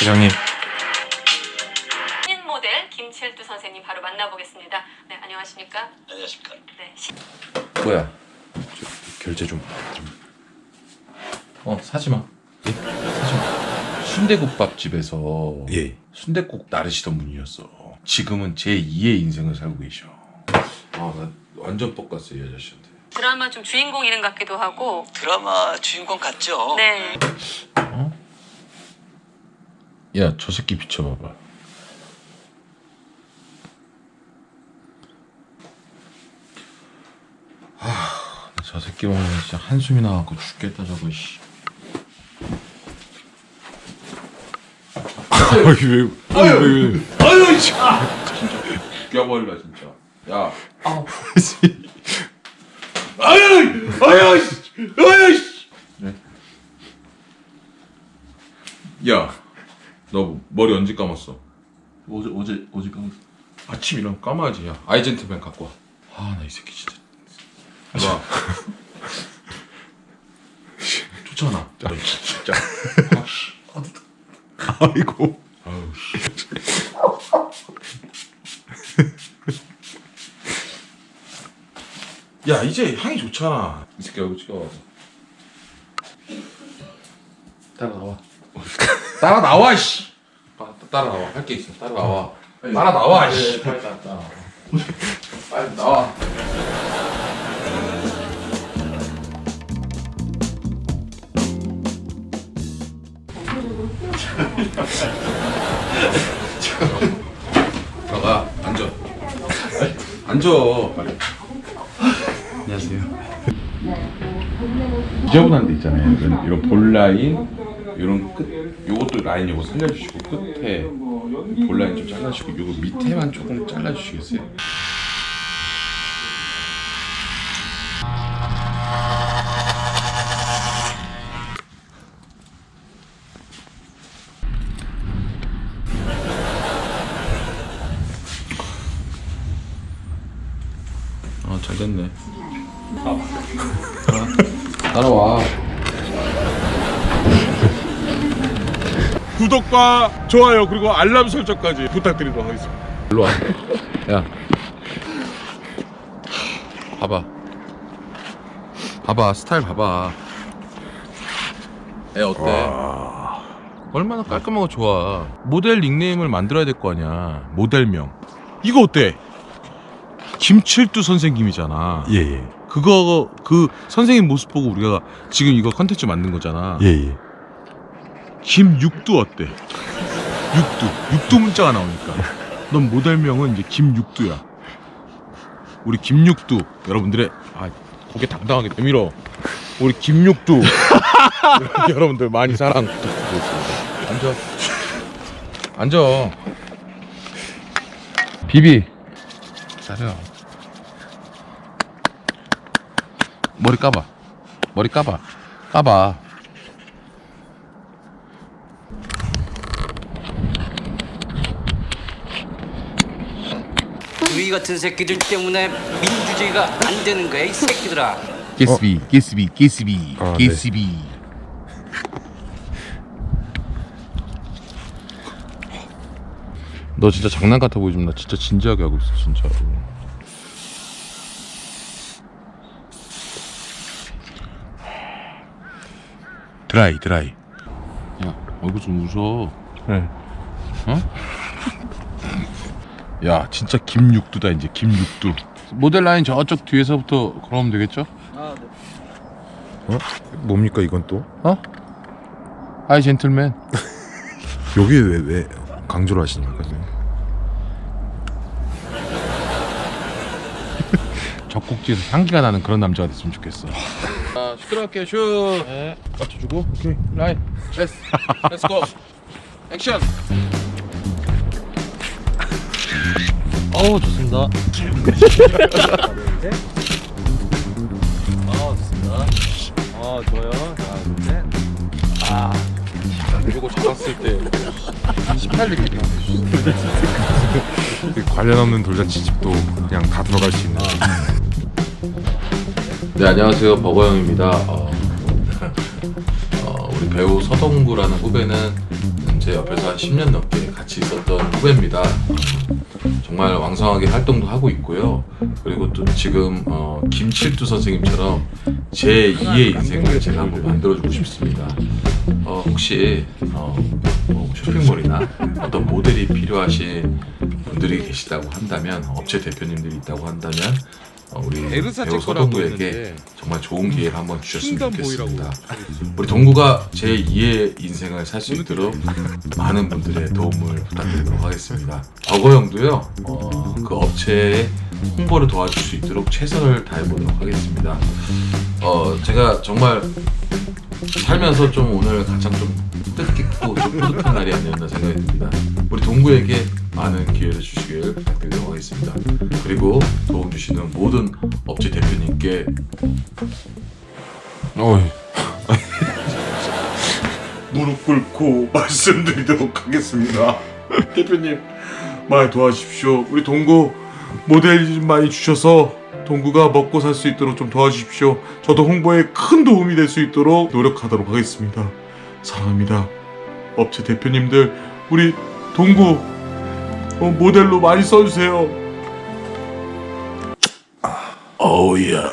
회장님 신인 모델 김칠두 선생님 바로 만나보겠습니다. 네, 안녕하십니까? 안녕하십니까. 네, 시- 뭐야 저, 결제 좀 어, 사지 마. 예? 사지 마. 순대국밥집에서 예. 순대국 나르시던 분이었어. 지금은 제 2의 인생을 살고 계셔. 아, 나 완전 뻑갔어, 이 아저씨한테. 드라마 좀 주인공 이름 같기도 하고. 드라마 주인공 같죠? 네. 야, 저 새끼 비춰봐봐. 아, 저 새끼 보면 진짜 한숨이 나갖고 죽겠다 저거 씨. 아유 왜? 아유 왜? 아유 진짜 죽여버릴라 진짜. 야. 아유 아유 씨. 아유 씨. 네. 야. 너 머리 언제 감았어? 어제 어제 어제 까먹었어. 아침 일어나면 감아야지 야 아이젠트맨 갖고 와 아 나 이 새끼 진짜 와 좋잖아 너 진짜 아, 씨. 아이고. 아우 씨 야 이제 향이 좋잖아. 이 새끼 얼굴 찍어봐 따라 나와. 따라 나와 씨. 아, 따라 나와. 할 게 있어. 따라 나와 따라 나와 씨. 빨리 따라 나와. 빨리 나와. 들어가 앉아. 앉아. 빨리 지저분한 데 있잖아요. 이런, 이런 볼 라인 이런 끝 요것도 라인 요거 살려주시고 끝에 볼 라인 좀 잘라주시고 요거 밑에만 조금 잘라주시겠어요? 아 잘 됐네 따라와 구독과 좋아요 그리고 알람 설정까지 부탁드리도록 하겠습니다. 일로 와. 야. 봐봐. 봐봐. 스타일 봐봐. 애 어때? 얼마나 깔끔하고 좋아. 모델 닉네임을 만들어야 될 거 아니야. 모델명. 이거 어때? 김칠두 선생님이잖아. 예 예. 그거 그 선생님 모습 보고 우리가 지금 이거 컨텐츠 만든 거잖아. 예 예. 김육두 어때? 육두. 육두 문자가 나오니까. 넌 모델명은 이제 김육두야. 우리 김육두 여러분들의 아 고개 당당하게 내밀어. 우리 김육두 여러분들 많이 사랑 부탁드리겠습니다. 앉아. 앉아. 비비. 잘해요. 머리 까봐. 머리 까봐. 까봐. 너희 같은 새끼들 때문에 민주주의가 안 되는 거야 이 새끼들아. 게스비, 게스비, 게스비, 아, 네. 게스비. 너 진짜 장난 같아 보이지만 나 진짜 진지하게 하고 있어 진짜로. 드라이, 드라이. 야, 얼굴 좀 웃어. 네. 야, 진짜 김육두다 이제 김육두. 모델 라인 저쪽 뒤에서부터 걸으면 되겠죠? 어? 뭡니까 이건 또? 어? 하이 젠틀맨. 여기 왜 왜 강조를 하시니까 지금? 젖꼭지에서 향기가 나는 그런 남자가 됐으면 좋겠어. 자, 슛 들어갈게요, 슛. 네. 맞춰주고, 오케이. 라인. 렛츠. 렛츠 고. 액션. 어우 좋습니다. 아 좋습니다. 아 좋아요. 하나 둘 셋. 요거 잡았을 때 18리기 관련 없는 돌잔치집도 그냥 다 들어갈 수 있는. 네 안녕하세요 버거영입니다. 어, 어, 우리 배우 서동구라는 후배는 제 옆에서 한 10년 넘게 같이 있었던 후배입니다. 정말 왕성하게 활동도 하고 있고요. 그리고 또 지금 어, 김칠두 선생님처럼 제 2의 인생을 제가 한번 만들어주고 싶습니다. 어, 혹시 어, 뭐 쇼핑몰이나 어떤 모델이 필요하신 분들이 계시다고 한다면 업체 대표님들이 있다고 한다면 어, 우리 에르사 배우 서동구에게. 정말 좋은 기회를 한번 주셨으면 좋겠습니다. 우리 동구가 제 2의 인생을 살 수 있도록 많은 분들의 도움을 부탁드리도록 하겠습니다. 버거 형도요, 어, 그 업체의 홍보를 도와줄 수 있도록 최선을 다해보도록 하겠습니다. 어, 제가 정말 살면서 좀 오늘 가장 좀 뜻깊고 좀 뿌듯한 날이 아니었나 생각이 듭니다. 우리 동구에게 많은 기회를 주시길 부탁드리도록 하겠습니다. 그리고 도움 주시는 모든 업체 대표님께 어이. 무릎 꿇고 말씀드리도록 하겠습니다. 대표님 많이 도와주십시오. 우리 동구 모델 좀 많이 주셔서 동구가 먹고 살 수 있도록 좀 도와주십시오. 저도 홍보에 큰 도움이 될 수 있도록 노력하도록 하겠습니다. 사랑합니다. 업체 대표님들 우리 동구 어, 모델로 많이 써주세요. 어우야